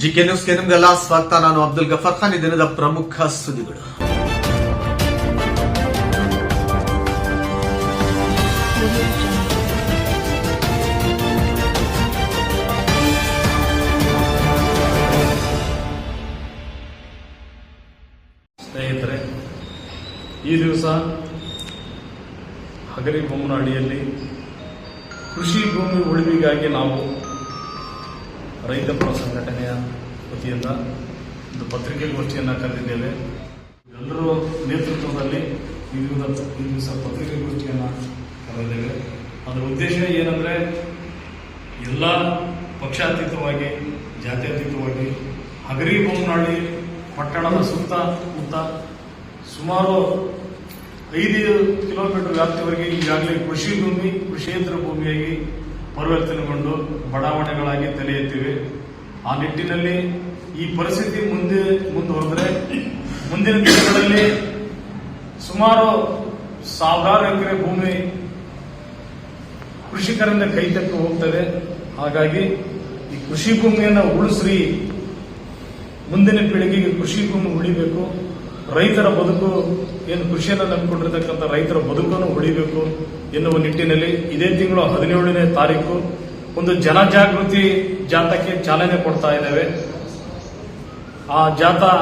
GK ನ್ಯೂಸ್ಗೆ ನಿಮ್ಗೆಲ್ಲ ಸ್ವಾಗತ. ನಾನು ಅಬ್ದುಲ್ ಗಫರ್ ಖಾನ್. ಈ ದಿನದ ಪ್ರಮುಖ ಸುದ್ದಿಗಳು. ಸ್ನೇಹಿತರೆ, ಈ ದಿವಸ ಹಗರಿ ಬೊಮ್ಮನಹಳ್ಳಿಯಲ್ಲಿ ಕೃಷಿ ಭೂಮಿ ಉಳಿವಿಗಾಗಿ ನಾವು ರೈತ ಪರ ಸಂಘಟನೆಯ ವತಿಯಿಂದ ಒಂದು ಪತ್ರಿಕೆಗೋಷ್ಠಿಯನ್ನು ಕರೆದಿದ್ದೇವೆ. ಎಲ್ಲರೂ ನೇತೃತ್ವದಲ್ಲಿ ಈ ದಿವಸ ಪತ್ರಿಕೆ ದಿವಸ ಪತ್ರಿಕೆಗೋಷ್ಠಿಯನ್ನು ಕರೆದಿದ್ದೇವೆ. ಅದರ ಉದ್ದೇಶ ಏನಂದರೆ, ಎಲ್ಲ ಪಕ್ಷಾತೀತವಾಗಿ, ಜಾತ್ಯತೀತವಾಗಿ ಹಗರಿ ಬೊಮ್ಮನಹಳ್ಳಿ ಪಟ್ಟಣದ ಸುತ್ತ ಸುಮಾರು ಐದು ಕಿಲೋಮೀಟರ್ ವ್ಯಾಪ್ತಿವರೆಗೆ ಈಗಾಗಲೇ ಕೃಷಿ ಭೂಮಿ, ಕೃಷಿಯೇತರ ಭೂಮಿಯಾಗಿ ಪರಿವರ್ತನೆಗೊಂಡು ಬಡಾವಣೆಗಳಾಗಿ ತಲೆ ಎತ್ತಿವೆ ಆ ನಿಟ್ಟಿನಲ್ಲಿ ಈ ಪರಿಸ್ಥಿತಿ ಮುಂದೆ ಮುಂದುವರೆದ್ರೆ ಮುಂದಿನ ದಿನಗಳಲ್ಲಿ ಸುಮಾರು ಸಾವಿರಾರು ಎಕರೆ ಭೂಮಿ ಕೃಷಿಕರಿಂದ ತಕ್ಕ ಹೋಗ್ತದೆ. ಹಾಗಾಗಿ ಈ ಕೃಷಿ ಭೂಮಿಯನ್ನು ಉಳಿಸ್ರಿ. ಮುಂದಿನ ಪೀಳಿಗೆಗೆ ಕೃಷಿ ಭೂಮಿ ಉಳಿಬೇಕು. ರೈತರ ಬದುಕು ಏನು ಕೃಷಿಯನ್ನು ನಂಬಿಕೊಂಡಿರ್ತಕ್ಕಂಥ ರೈತರ ಬದುಕನ್ನು ಉಳಿಬೇಕು ಎನ್ನುವ ನಿಟ್ಟಿನಲ್ಲಿ ಇದೇ ತಿಂಗಳು ಹದಿನೇಳನೇ ತಾರೀಕು ಒಂದು ಜನಜಾಗೃತಿ ಜಾಥಾಕ್ಕೆ ಚಾಲನೆ ಕೊಡ್ತಾ ಇದ್ದೇವೆ. ಆ ಜಾಥಾ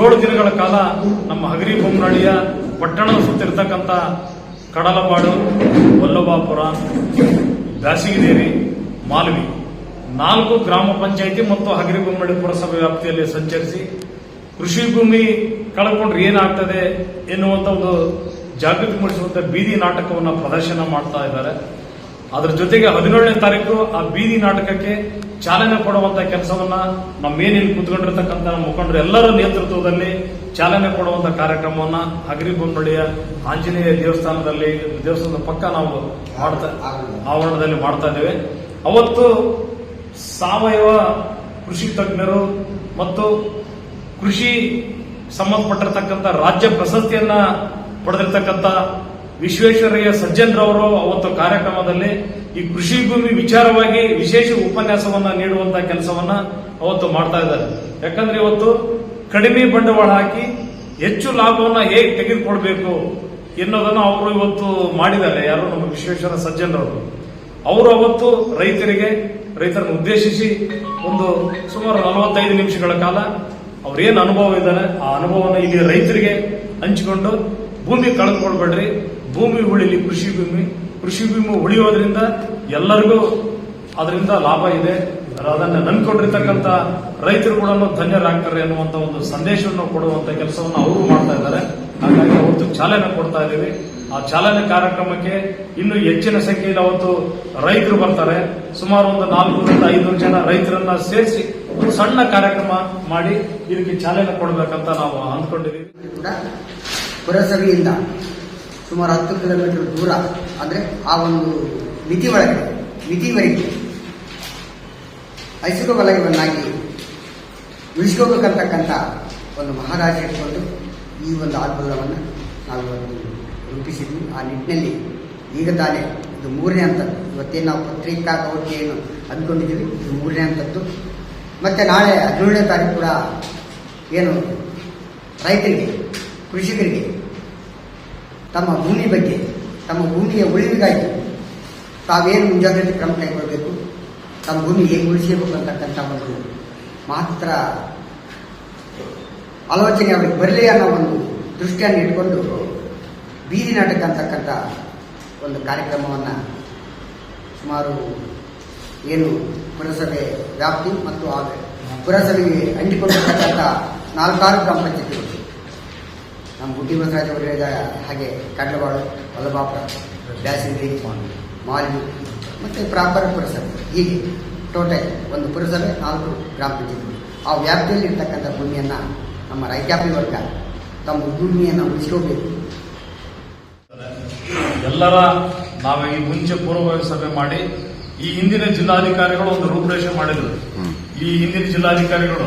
ಏಳು ದಿನಗಳ ಕಾಲ ನಮ್ಮ ಹಗರಿ ಬೊಮ್ಮನಹಳ್ಳಿಯ ಪಟ್ಟಣದ ಸುತ್ತಿರ್ತಕ್ಕಂಥ ಕಡಲಪಾಡು, ವಲ್ಲಭಾಪುರ, ಬ್ಯಾಸಿಗಿದೇರಿ, ಮಾಲ್ವಿ ನಾಲ್ಕು ಗ್ರಾಮ ಪಂಚಾಯಿತಿ ಮತ್ತು ಹಗರಿ ಬೊಮ್ಮನಹಳ್ಳಿ ಪುರಸಭೆ ವ್ಯಾಪ್ತಿಯಲ್ಲಿ ಸಂಚರಿಸಿ ಕೃಷಿ ಭೂಮಿ ಕಳ್ಕೊಂಡ್ರೆ ಏನಾಗ್ತದೆ ಎನ್ನುವಂತ ಒಂದು ಜಾಗೃತಿ ಮೂಡಿಸುವಂತ ಬೀದಿ ನಾಟಕವನ್ನು ಪ್ರದರ್ಶನ ಮಾಡ್ತಾ ಇದ್ದಾರೆ. ಅದರ ಜೊತೆಗೆ ಹದಿನೇಳನೇ ತಾರೀಕು ಆ ಬೀದಿ ನಾಟಕಕ್ಕೆ ಚಾಲನೆ ಕೊಡುವಂತ ಕೆಲಸವನ್ನ ನಮ್ಮೇನಿಲ್ಲಿ ಕುತ್ಕೊಂಡಿರ್ತಕ್ಕಂಥ ಮುಖಂಡರು ಎಲ್ಲರ ನೇತೃತ್ವದಲ್ಲಿ ಚಾಲನೆ ಕೊಡುವಂತ ಕಾರ್ಯಕ್ರಮವನ್ನ ಅಗ್ರಿ ಬೊಮ್ಮನಹಳ್ಳಿಯ ಆಂಜನೇಯ ದೇವಸ್ಥಾನದಲ್ಲಿ, ದೇವಸ್ಥಾನದ ಪಕ್ಕ ನಾವು ಮಾಡ್ತಾ ಆವರಣದಲ್ಲಿ ಮಾಡ್ತಾ ಇದ್ದೇವೆ. ಅವತ್ತು ಸಾವಯವ ಕೃಷಿ ತಜ್ಞರು ಮತ್ತು ಕೃಷಿ ಸಂಬಂಧಪಟ್ಟಿರ್ತಕ್ಕಂಥ ರಾಜ್ಯ ಪ್ರಶಸ್ತಿಯನ್ನ ಪಡೆದಿರ್ತಕ್ಕಂಥ ವಿಶ್ವೇಶ್ವರಯ್ಯ ಸಜ್ಜನ್ರವರು ಅವತ್ತು ಕಾರ್ಯಕ್ರಮದಲ್ಲಿ ಈ ಕೃಷಿ ಭೂಮಿ ವಿಚಾರವಾಗಿ ವಿಶೇಷ ಉಪನ್ಯಾಸವನ್ನ ನೀಡುವಂತ ಕೆಲಸವನ್ನ ಅವತ್ತು ಮಾಡ್ತಾ ಇದ್ದಾರೆ. ಯಾಕಂದ್ರೆ ಇವತ್ತು ಕಡಿಮೆ ಬಂಡವಾಳ ಹಾಕಿ ಹೆಚ್ಚು ಲಾಭವನ್ನ ಹೇಗೆ ತೆಗೆದುಕೊಳ್ಬೇಕು ಎನ್ನುವುದನ್ನು ಅವರು ಇವತ್ತು ಮಾಡಿದ್ದಾರೆ. ಯಾರು? ನಮ್ಮ ವಿಶ್ವೇಶ್ವರ ಸಜ್ಜನ್ರವರು ಅವರು ಅವತ್ತು ರೈತರಿಗೆ, ರೈತರನ್ನು ಉದ್ದೇಶಿಸಿ ಒಂದು ಸುಮಾರು ನಲವತ್ತೈದು ನಿಮಿಷಗಳ ಕಾಲ ಅವ್ರೇನು ಅನುಭವ ಇದ್ದಾರೆ ಆ ಅನುಭವವನ್ನು ಇಲ್ಲಿ ರೈತರಿಗೆ ಹಂಚಿಕೊಂಡು ಭೂಮಿ ಕಳೆದುಕೊಳ್ಬೇಡ್ರಿ. ಭೂಮಿ ಉಳಿಲಿ ಕೃಷಿ ಭೂಮಿ. ಕೃಷಿ ಭೂಮಿ ಉಳಿಯೋದ್ರಿಂದ ಎಲ್ಲರಿಗೂ ಅದರಿಂದ ಲಾಭ ಇದೆ. ಅದನ್ನ ನಂಬಿಕೊಂಡಿರ್ತಕ್ಕಂಥ ರೈತರು ಕೂಡ ಧನ್ಯರಾಗ್ತಾರೆ ಅನ್ನುವಂತ ಒಂದು ಸಂದೇಶವನ್ನು ಕೊಡುವಂತ ಕೆಲಸವನ್ನು ಅವರು ಮಾಡ್ತಾ ಇದ್ದಾರೆ. ಹಾಗಾಗಿ ಅವತ್ತು ಚಾಲನೆ ಕೊಡ್ತಾ ಇದ್ದೀವಿ. ಆ ಚಾಲನೆ ಕಾರ್ಯಕ್ರಮಕ್ಕೆ ಇನ್ನು ಹೆಚ್ಚಿನ ಸಂಖ್ಯೆಯಲ್ಲಿ ಅವತ್ತು ರೈತರು ಬರ್ತಾರೆ. ಸುಮಾರು ಒಂದು ನಾಲ್ಕರಿಂದ ಐದು ಜನ ರೈತರನ್ನ ಸೇರಿಸಿ ಸಣ್ಣ ಕಾರ್ಯಕ್ರಮ ಮಾಡಿ ಇದಕ್ಕೆ ಚಾಲನೆ ಕೊಡಬೇಕಂತ ನಾವು ಅಂದ್ಕೊಂಡಿದ್ದೀವಿ. ಕೂಡ ಪುರಸಭೆಯಿಂದ ಸುಮಾರು ಹತ್ತು ಕಿಲೋಮೀಟರ್ ದೂರ, ಅಂದರೆ ಆ ಒಂದು ಮಿತಿ ಒಳಗೆ ಮಿತಿವರೆಗೆ ಹೈಸಿರು ವಲಯವನ್ನಾಗಿ ಉಳಿಸ್ಕೋಬೇಕಂತಕ್ಕಂಥ ಒಂದು ಮಹಾರಾಜ ಇಟ್ಕೊಂಡು ಈ ಒಂದು ಆಂದೋಲನವನ್ನು ನಾವು ರೂಪಿಸಿದ್ವಿ. ಆ ನಿಟ್ಟಿನಲ್ಲಿ ಈಗ ತಾನೇ ಇದು ಮೂರನೇ ಹಂತದ್ದು. ಇವತ್ತೇನು ನಾವು ಪತ್ರಿಕಾಗೋಷ್ಠಿಯನ್ನು ಅಂದ್ಕೊಂಡಿದ್ದೀವಿ. ಇದು ಮೂರನೇ ಹಂತದ್ದು. ಮತ್ತು ನಾಳೆ ಹದಿನೇಳನೇ ತಾರೀಕು ಕೂಡ ಏನು ರೈತರಿಗೆ, ಕೃಷಿಕರಿಗೆ ತಮ್ಮ ಭೂಮಿ ಬಗ್ಗೆ, ತಮ್ಮ ಭೂಮಿಯ ಉಳಿವಿಗಾಗಿ ತಾವೇನು ಮುಂಜಾಗ್ರತೆ ಕ್ರಮ ಕೈಗೊಳ್ಳಬೇಕು, ತಮ್ಮ ಭೂಮಿ ಹೇಗೆ ಉಳಿಸಬೇಕು ಅಂತಕ್ಕಂಥ ಒಂದು ಮಾತ್ರ ಆಲೋಚನೆ ಅವರಿಗೆ ಬರಲಿ ಅನ್ನೋ ಒಂದು ದೃಷ್ಟಿಯನ್ನು ಇಟ್ಕೊಂಡು ಬೀದಿ ನಾಟಕ ಅಂತಕ್ಕಂಥ ಒಂದು ಕಾರ್ಯಕ್ರಮವನ್ನು ಸುಮಾರು ಏನು ಪುರಸಭೆ ವ್ಯಾಪ್ತಿ ಮತ್ತು ಪುರಸಭೆಗೆ ಅಂಟಿಕೊಂಡಿರ್ತಕ್ಕಂಥ ನಾಲ್ಕಾರು ಗ್ರಾಮ ಪಂಚಾಯತಿಗಳು ನಮ್ಮ ಗುಡ್ಡಿ ಬಸವರಾಜ್ ಅವರು ಹೇಳಿದ ಹಾಗೆ ಕಡ್ಲವಾಡು ಹೊಲಬಾಪುರ ಬ್ಯಾಸಿಂಗಿ ಮಾಲಿ ಮತ್ತು ಪ್ರಾಪರ್ ಪುರಸಭೆ. ಹೀಗೆ ಟೋಟಲ್ ಒಂದು ಪುರಸಭೆ, ನಾಲ್ಕು ಗ್ರಾಮ ಪಂಚಾಯತಿಗಳು ಆ ವ್ಯಾಪ್ತಿಯಲ್ಲಿ ಇರ್ತಕ್ಕಂಥ ಭೂಮಿಯನ್ನು ನಮ್ಮ ರೈತಾಪಿ ವರ್ಗ ತಮ್ಮ ಭೂಮಿಯನ್ನು ಉಳಿಸ್ಕೋಬೇಕು. ಎಲ್ಲರ ನಾವು ಈ ಮುಂಚೆ ಪೂರ್ವ ಸಭೆ ಮಾಡಿ ಈ ಹಿಂದಿನ ಜಿಲ್ಲಾಧಿಕಾರಿಗಳು ಒಂದು ರೂಪರೇಷೆ ಮಾಡಿದ್ರು. ಈ ಹಿಂದಿನ ಜಿಲ್ಲಾಧಿಕಾರಿಗಳು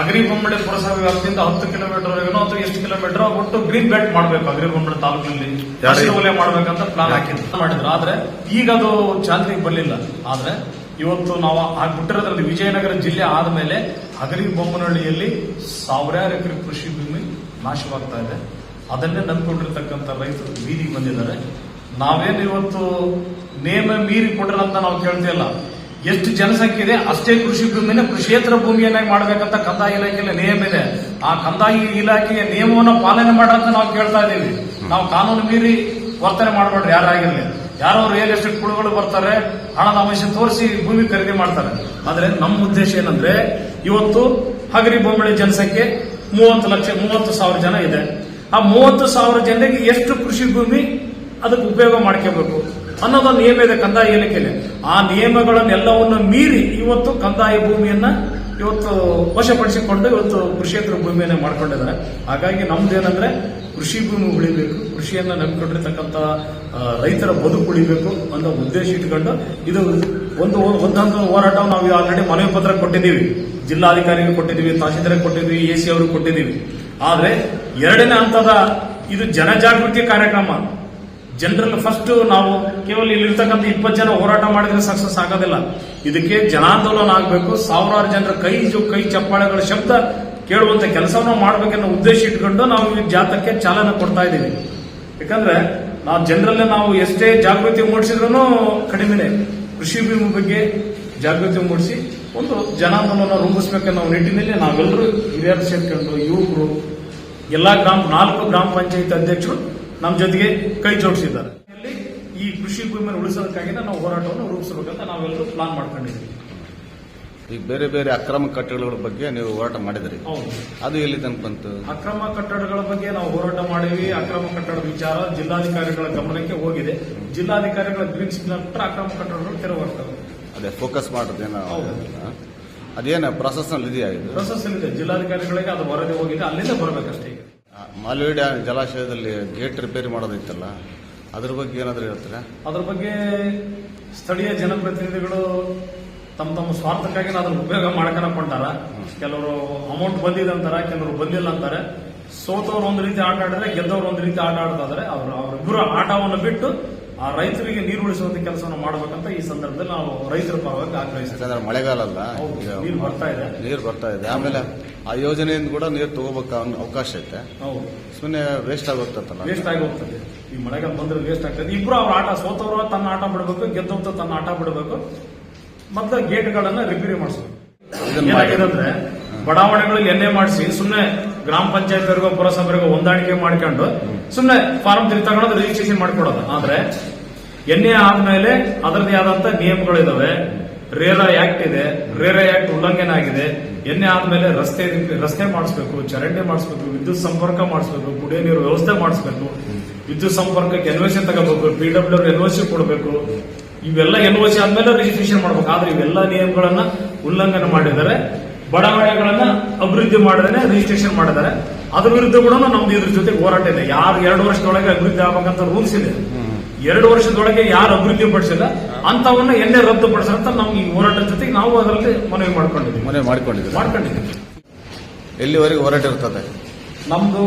ಅಗರಿ ಬೊಮ್ಮಡಿ ಪುರಸಭೆ ವ್ಯಾಪ್ತಿಯಿಂದ ಹತ್ತು ಕಿಲೋಮೀಟರ್ ವರೆಗೂ ಅಥವಾ ಎಷ್ಟು ಕಿಲೋಮೀಟರ್ ಒಟ್ಟು ಗ್ರೀನ್ ಬೆಲ್ಟ್ ಮಾಡಬೇಕು ಅಗರಿ ಬೊಮ್ಮಡಿ ತಾಲೂಕಿನಲ್ಲಿ. ವಲಯ ಮಾಡ್ಬೇಕಂತ ಪ್ಲಾನ್ ಹಾಕಿದ್ರು. ಮಾಡಿದ್ರು. ಆದ್ರೆ ಈಗ ಅದು ಚಾಲ್ತಿಗೆ ಬರಲಿಲ್ಲ. ಆದ್ರೆ ಇವತ್ತು ನಾವು ಹಾಕ್ಬಿಟ್ಟಿರೋದ್ರಲ್ಲಿ ವಿಜಯನಗರ ಜಿಲ್ಲೆ ಆದಮೇಲೆ ಅಗರಿ ಬೊಮ್ಮನಹಳ್ಳಿಯಲ್ಲಿ ಸಾವಿರಾರು ಎಕರೆ ಕೃಷಿ ಭೂಮಿ ನಾಶವಾಗ್ತಾ ಇದೆ. ಅದನ್ನೇ ನಂಬಿಕೊಂಡಿರ್ತಕ್ಕಂಥ ರೈತರು ಬೀದಿಗೆ ಬಂದಿದ್ದಾರೆ. ನಾವೇನು ಇವತ್ತು ನೇಮ ಮೀರಿ ಕೊಟ್ಟರಂತ ನಾವು ಕೇಳ್ತಿಲ್ಲ ಎಷ್ಟು ಜನಸಂಖ್ಯೆ ಇದೆ ಅಷ್ಟೇ ಕೃಷಿ ಭೂಮಿನ ಕೃಷಿಯೇತರ ಭೂಮಿಯನ್ನಾಗಿ ಮಾಡಬೇಕಂತ ಕಂದಾಯ ಇಲಾಖೆಯಲ್ಲಿ ನಿಯಮ ಇದೆ. ಆ ಕಂದಾಯ ಇಲಾಖೆಯ ನಿಯಮವನ್ನು ಪಾಲನೆ ಮಾಡಂತ ನಾವು ಕೇಳ್ತಾ ಇದ್ದೀವಿ. ನಾವು ಕಾನೂನು ಮೀರಿ ವರ್ತನೆ ಮಾಡಬೇಡ್ರಿ ಯಾರಾಗಿರಲಿ ಯಾರೋ ರಿಯಲ್ ಎಸ್ಟೇಟ್ ಕುಳುಗಳು ಬರ್ತಾರೆ ಹಣದ ಅಂಶ ತೋರಿಸಿ ಭೂಮಿ ಖರೀದಿ ಮಾಡ್ತಾರೆ. ಆದರೆ ನಮ್ಮ ಉದ್ದೇಶ ಏನಂದ್ರೆ, ಇವತ್ತು ಹಗರಿ ಬೊಮ್ಮಳಿ ಜನಸಂಖ್ಯೆ ಮೂವತ್ತು ಲಕ್ಷ, ಮೂವತ್ತು ಸಾವಿರ ಜನ ಇದೆ. ಆ ಮೂವತ್ತು ಸಾವಿರ ಜನರಿಗೆ ಎಷ್ಟು ಕೃಷಿ ಭೂಮಿ ಅದಕ್ಕೆ ಉಪಯೋಗ ಮಾಡ್ಕೋಬೇಕು? ಅನ್ನೋದೊಂದು ನಿಯಮ ಇದೆ ಕಂದಾಯ ಇಲಾಖೆಯಲ್ಲಿ. ಆ ನಿಯಮಗಳನ್ನೆಲ್ಲವನ್ನು ಮೀರಿ ಇವತ್ತು ಕಂದಾಯ ಭೂಮಿಯನ್ನ ಇವತ್ತು ವಶಪಡಿಸಿಕೊಂಡು ಇವತ್ತು ಕೃಷಿಯೇತರ ಭೂಮಿಯನ್ನ ಮಾಡ್ಕೊಂಡಿದ್ದಾರೆ. ಹಾಗಾಗಿ ನಮ್ದೇನಂದ್ರೆ ಕೃಷಿ ಭೂಮಿ ಉಳಿಬೇಕು, ಕೃಷಿಯನ್ನ ನಂಬಿಕೊಂಡಿರ್ತಕ್ಕಂಥ ರೈತರ ಬದುಕು ಉಳಿಬೇಕು ಅನ್ನೋ ಉದ್ದೇಶ ಇಟ್ಕೊಂಡು ಇದು ಒಂದು ಒಂದೊಂದು ಹೋರಾಟ ನಾವು ಆಲ್ರೆಡಿ ಮನವಿ ಪತ್ರ ಕೊಟ್ಟಿದ್ದೀವಿ. ಜಿಲ್ಲಾಧಿಕಾರಿಗೆ ಕೊಟ್ಟಿದ್ದೀವಿ ತಹಸೀಲ್ದಾರ್ಗೆ ಕೊಟ್ಟಿದ್ದೀವಿ, ಎ ಸಿ ಅವ್ರಿಗೆ ಕೊಟ್ಟಿದ್ದೀವಿ. ಆದ್ರೆ ಎರಡನೇ ಹಂತದ ಇದು ಜನಜಾಗೃತಿ ಕಾರ್ಯಕ್ರಮ. ಜನರಲ್ ಫಸ್ಟ್ ನಾವು ಕೇವಲ ಇಲ್ಲಿರ್ತಕ್ಕಂಥ ಇಪ್ಪತ್ತು ಜನ ಹೋರಾಟ ಮಾಡಿದ್ರೆ ಸಕ್ಸಸ್ ಆಗೋದಿಲ್ಲ. ಇದಕ್ಕೆ ಜನಾಂದೋಲನ ಆಗಬೇಕು, ಸಾವಿರಾರು ಜನರ ಕೈ ಕೈ ಚಪ್ಪಾಳೆಗಳ ಶಬ್ದ ಕೇಳುವಂತ ಕೆಲಸವನ್ನು ಮಾಡಬೇಕನ್ನೋ ಉದ್ದೇಶ ಇಟ್ಕೊಂಡು ನಾವು ಈ ಜಾತಕ್ಕೆ ಚಾಲನೆ ಕೊಡ್ತಾ ಇದ್ದೀವಿ. ಯಾಕಂದ್ರೆ ನಾವು ಜನರಲ್ಲಿ ನಾವು ಎಷ್ಟೇ ಜಾಗೃತಿ ಮೂಡಿಸಿದ್ರು ಕಡಿಮೆನೆ. ಕೃಷಿ ಭೂಮಿ ಬಗ್ಗೆ ಜಾಗೃತಿ ಮೂಡಿಸಿ ಒಂದು ಜನಾಂದೋಲನ ರೂಪಿಸಬೇಕನ್ನೋ ನಿಟ್ಟಿನಲ್ಲಿ ನಾವೆಲ್ಲರೂ ಹಿರಿಯರು ಸೇರ್ಕೊಂಡು, ಯುವಕರು, ಎಲ್ಲಾ ಗ್ರಾಮ, ನಾಲ್ಕು ಗ್ರಾಮ ಪಂಚಾಯತ್ ಅಧ್ಯಕ್ಷರು ನಮ್ಮ ಜೊತೆಗೆ ಕೈ ಜೋಡಿಸಿದ್ದಾರೆ. ಈ ಕೃಷಿ ಭೂಮಿಯನ್ನು ಉಳಿಸೋದಕ್ಕಾಗಿ ನಾವು ಹೋರಾಟವನ್ನು ರೂಪಿಸಬೇಕಂತ ನಾವೆಲ್ಲರೂ ಪ್ಲಾನ್ ಮಾಡ್ಕೊಂಡಿದ್ದೀವಿ. ಈಗ ಬೇರೆ ಬೇರೆ ಅಕ್ರಮ ಕಟ್ಟಡಗಳ ಬಗ್ಗೆ ನೀವು ಹೋರಾಟ ಮಾಡಿದ್ರಿ. ಹೌದು. ಅದು ಎಲ್ಲಿ ತನಕ ಬಂತು? ಅಕ್ರಮ ಕಟ್ಟಡಗಳ ಬಗ್ಗೆ ನಾವು ಹೋರಾಟ ಮಾಡಿವಿ ಅಕ್ರಮ ಕಟ್ಟಡದ ವಿಚಾರ ಜಿಲ್ಲಾಧಿಕಾರಿಗಳ ಗಮನಕ್ಕೆ ಹೋಗಿದೆ. ಜಿಲ್ಲಾಧಿಕಾರಿಗಳ ಗ್ರೀನ್ ಸಿಗ್ನಲ್ ಕೊಟ್ಟರೆ ಅಕ್ರಮ ಕಟ್ಟಡಗಳು ತೆರವಾಗ್ತವೆ ಅದೇ ಫೋಕಸ್ ಮಾಡೋದೇನೋ. ಅದೇನು ಪ್ರಾಸೆಸ್ನಲ್ಲಿ ಇದೆಯಾ ಇದು? ಪ್ರೊಸೆಸ್ ಇದೆ ಜಿಲ್ಲಾಧಿಕಾರಿಗಳಿಗೆ ಅದು ವರದಿ ಹೋಗಿದೆ. ಅಲ್ಲಿಂದ ಬರಬೇಕಷ್ಟೇ ಮಾಲ್ವಿ ಡ್ಯಾಮ್ ಜಲಾಶಯದಲ್ಲಿ ಗೇಟ್ ರಿಪೇರಿ ಮಾಡೋದಿತ್ತಲ್ಲ ಅದ್ರ ಬಗ್ಗೆ ಏನಾದರೂ ಹೇಳ್ತೀರಾ? ಅದ್ರ ಬಗ್ಗೆ ಸ್ಥಳೀಯ ಜನಪ್ರತಿನಿಧಿಗಳು ತಮ್ಮ ತಮ್ಮ ಸ್ವಾರ್ಥಕ್ಕಾಗಿ ಅದನ್ನು ಉಪಯೋಗ ಮಾಡ್ಕೊಳ ಕೊಂಡಾರ. ಕೆಲವರು ಅಮೌಂಟ್ ಬಂದಿದೆ ಅಂತಾರೆ ಕೆಲವರು ಬಂದಿಲ್ಲ ಅಂತಾರೆ. ಸೋತವ್ರು ಒಂದು ರೀತಿ ಆಟ ಆಡಿದ್ರೆ ಗೆದ್ದವ್ರು ಒಂದು ರೀತಿ ಆಟ ಆಡ್ತಾ ಅವರು ಅವ್ರು ಅವರಿಬ್ಬರು ಆಟವನ್ನು ಬಿಟ್ಟು ಆ ರೈತರಿಗೆ ನೀರು ಉಳಿಸುವಂತ ಕೆಲಸವನ್ನು ಮಾಡಬೇಕಂತ ಈ ಸಂದರ್ಭದಲ್ಲಿ ನಾವು ರೈತರ ಪರವಾಗಿ ಆಗ್ರಹಿಸ್ತೇವೆ ಮಳೆಗಾಲ ಅಲ್ಲ ನೀರು ಬರ್ತಾ ಇದೆ. ನೀರು ಬರ್ತಾ ಇದೆ. ಆಮೇಲೆ ಆ ಯೋಜನೆಯಿಂದ ಕೂಡ ನೀರು ತಗೋಬೇಕು ಅನ್ನೋ ಅವಕಾಶ ಐತೆ. ಹೌದು. ಸುಮ್ಮನೆ ವೇಸ್ಟ್ ಆಗೋಗ್ತದೆ ವೇಸ್ಟ್ ಆಗಿ ಹೋಗ್ತದೆ ಈ ಮಳೆಗಾಲ ಬಂದ್ರೆ ವೇಸ್ಟ್ ಆಗ್ತದೆ. ಇಬ್ರು ಅವ್ರ ಆಟ ಸೋತವರು ತನ್ನ ಆಟ ಬಿಡಬೇಕು ಗೆದ್ದವ್ರು ತನ್ನ ಆಟ ಬಿಡಬೇಕು. ಮತ್ತೆ ಗೇಟ್ಗಳನ್ನ ರಿಪೇರಿ ಮಾಡಿಸ್ಬೇಕು ಬಡಾವಣೆಗಳಲ್ಲಿ ಎಣ್ಣೆ ಮಾಡಿಸಿ ಸುಮ್ಮನೆ ಗ್ರಾಮ ಪಂಚಾಯತ್ವರೆಗೂ ಪುರಸಭೆಗೂ ಹೊಂದಾಣಿಕೆ ಮಾಡ್ಕೊಂಡು ಸುಮ್ಮನೆ ಫಾರ್ಮ್ ತಿರುಗಿ ತಗೊಳೋದು ರಿಜಿಸ್ಟ್ರೇಷನ್ ಮಾಡ್ಕೊಡೋದು. ಆದ್ರೆ ಎಣ್ಣೆ ಆದ್ಮೇಲೆ ಅದರದೇ ಆದಂತ ನಿಯಮಗಳಿದಾವೆ ರೇರಾ ಆಕ್ಟ್ ಇದೆ. ರೇರಾ ಆಕ್ಟ್ ಉಲ್ಲಂಘನೆ ಆಗಿದೆ. ಎಣ್ಣೆ ಆದ್ಮೇಲೆ ರಸ್ತೆ ರಸ್ತೆ ಮಾಡಿಸ್ಬೇಕು, ಚರಂಡಿ ಮಾಡಿಸ್ಬೇಕು, ವಿದ್ಯುತ್ ಸಂಪರ್ಕ ಮಾಡಿಸ್ಬೇಕು, ಕುಡಿಯೋ ನೀರು ವ್ಯವಸ್ಥೆ ಮಾಡಿಸ್ಬೇಕು, ವಿದ್ಯುತ್ ಸಂಪರ್ಕಕ್ಕೆ ಎನ್ಒಸಿ ತಗೋಬೇಕು ಪಿ ಡಬ್ಲ್ಯೂ ಎನ್ಒಸಿ ಕೊಡಬೇಕು. ಇವೆಲ್ಲ ಎನ್ಒಸಿ ಆದ್ಮೇಲೆ ರಿಜಿಸ್ಟ್ರೇಷನ್ ಮಾಡ್ಬೇಕು. ಆದ್ರೆ ಇವೆಲ್ಲ ನಿಯಮಗಳನ್ನ ಉಲ್ಲಂಘನೆ ಮಾಡಿದ್ದಾರೆ. ಬಡಾವಣೆಗಳನ್ನ ಅಭಿವೃದ್ಧಿ ಮಾಡದೇನೆ ರಿಜಿಸ್ಟ್ರೇಷನ್ ಮಾಡಿದ್ದಾರೆ. ಅದ್ರ ವಿರುದ್ಧ ಕೂಡ ನಮ್ದು ಇದ್ರ ಜೊತೆ ಹೋರಾಟ ಇದೆ. ಯಾರು ಎರಡು ವರ್ಷದೊಳಗೆ ಅಭಿವೃದ್ಧಿ ಆಗ್ಬೇಕಂತ ರೂಲ್ಸ್ ಇದೆ. ಎರಡು ವರ್ಷದೊಳಗೆ ಯಾರು ಅಭಿವೃದ್ಧಿ ಪಡಿಸಿಲ್ಲ ಅಂತವನ್ನ ಎಣ್ಣೆ ರದ್ದು ಪಡಿಸಂತ ನಾವು ಈ ಹೋರಾಟದ ಜೊತೆಗೆ ನಾವು ಅದರಲ್ಲಿ ಮನವಿ ಮಾಡ್ಕೊಂಡಿದ್ವಿ ಮನೆ ಮಾಡ್ಕೊಂಡಿದ್ವಿ ಮಾಡ್ಕೊಂಡಿದ್ದೀವಿ. ಎಲ್ಲಿವರೆಗೆ ಹೋರಾಟ ಇರ್ತದೆ? ನಮ್ದು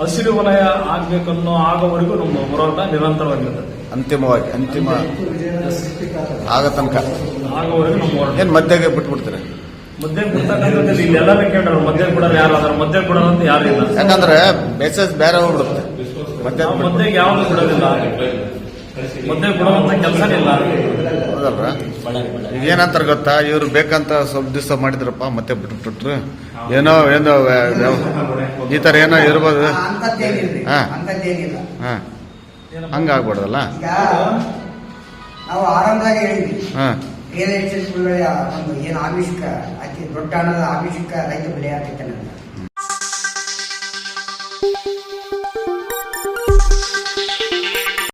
ಹಸಿರು ವಲಯ ಆಗ್ಬೇಕನ್ನೋ ಆಗೋವರೆಗೂ ನಮ್ಮ ಹೋರಾಟ ನಿರಂತರವಾಗಿರ್ತದೆ. ಅಂತಿಮವಾಗಿ ಅಂತಿಮ ಆಗ ತನಕ. ಆಗೋವರೆಗೂ ನಮ್ಮ ಹೋರಾಟ. ಏನ್ ಮಧ್ಯಗೆ ಬಿಟ್ಬಿಡ್ತಾರೆ? ಮಧ್ಯ ಬಿಡ್ತಕ್ಕಂಥದ್ದು ಇಲ್ಲಿ ಎಲ್ಲರೂ ಕೇಳ್ತಾರೆ ಮಧ್ಯ ಬಿಡೋರು ಯಾರು ಅದ್ರ ಮಧ್ಯ ಬಿಡೋರು ಅಂತ ಯಾರು ಇಲ್ಲ. ಯಾಕಂದ್ರೆ ಮೆಸೇಜ್ ಬೇರೆ ಹೋಗ್ಬಿಡುತ್ತೆ. ಮಧ್ಯೆ ಯಾವ್ದು ಬಿಡೋದಿಲ್ಲ ಮಧ್ಯೆ ಕೆಲಸ ಕೆಲಸನೇ ಇಲ್ಲ. ಹೌದಲ್ರ? ಏನಂತಾರ ಗೊತ್ತಾ? ಇವ್ರು ಬೇಕಂತ ಸ್ವಲ್ಪ ದಿವಸ ಮಾಡಿದ್ರಪ್ಪ ಮತ್ತೆ ಬಿಟ್ಬಿಟ್ರು. ಏನೋ ಏನೋ ಈ ತರ ಏನೋ ಇರ್ಬೋದು. ಹಾ. ಹಾ. ಹಂಗಾಗ್ಬಾರ್ದಲ್ಲ ನಾವು ಆರಂಭದಾಗ ಹೇಳಿದ್ವಿ. ಹಾ. ರಿಯಲ್ ಎಸ್ಟೇಟ್ ಒಂದು ಏನು ಆಮಿಷಕ ಅತಿ ದೊಡ್ಡ ಹಣದ ಆಮಿಷಕ ರೈತ ಬೆಳೆ ಆಗ್ತೈತೆ